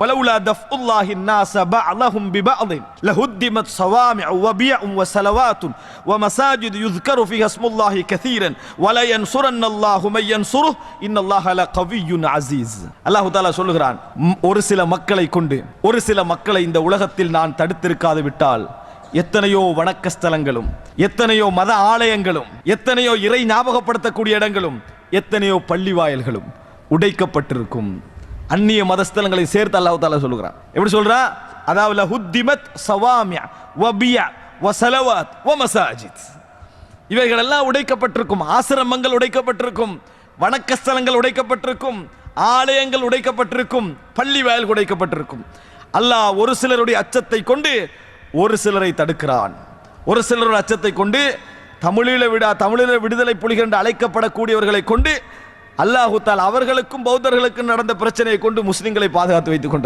ولولا دفع الله الناس بعضهم ببعض لهدمت صوامع وبيع وصلوات ومساجد يذكر فيها اسم الله كثيرا ولا ينصرن الله من ينصره ان الله لقوي عزيز அல்லாஹ் தாலா சொல்லுகிறான் "ம், ஒரு சில மக்களை கொண்டு ஒரு சில மக்களை இந்த உலகத்தில் நான் தடுத்திருக்காது விட்டால் எத்தனையோ வணக்க ஸ்தலங்களும் எத்தனையோ மத ஆலயங்களும் எத்தனையோ இறை ஞாபகப்படுத்தக்கூடிய இடங்களும் எத்தனையோ பள்ளி வாயல்களும் உடைக்கப்பட்டிருக்கும் அந்நிய மதஸ்தலங்களை சேர்த்து அல்லாஹ் தாலா சொல்லுகிறான். எப்படி சொல்றா? அதாவது ஹுத்திமத் சவாமியா வபியா வசலவாத் வ மசாஜித் இவைகள் எல்லாம் உடைக்கப்பட்டிருக்கும் ஆசிரமங்கள் உடைக்கப்பட்டிருக்கும் வணக்க ஸ்தலங்கள் உடைக்கப்பட்டிருக்கும் ஆலயங்கள் உடைக்கப்பட்டிருக்கும் பள்ளி வயல் உடைக்கப்பட்டிருக்கும். அல்லாஹ் ஒரு சிலருடைய அச்சத்தை கொண்டு ஒரு சிலரை தடுக்கிறான். ஒரு சிலருடைய அச்சத்தை கொண்டு தமிழீழ விடா தமிழில விடுதலை புலிகள் என்று அழைக்கப்படக்கூடியவர்களை கொண்டு அல்லாஹுத்தால் அவர்களுக்கும் பௌத்தர்களுக்கும் நடந்த பிரச்சனையை கொண்டு முஸ்லிம்களை பாதுகாத்து வைத்துக் கொண்டிருந்தார்.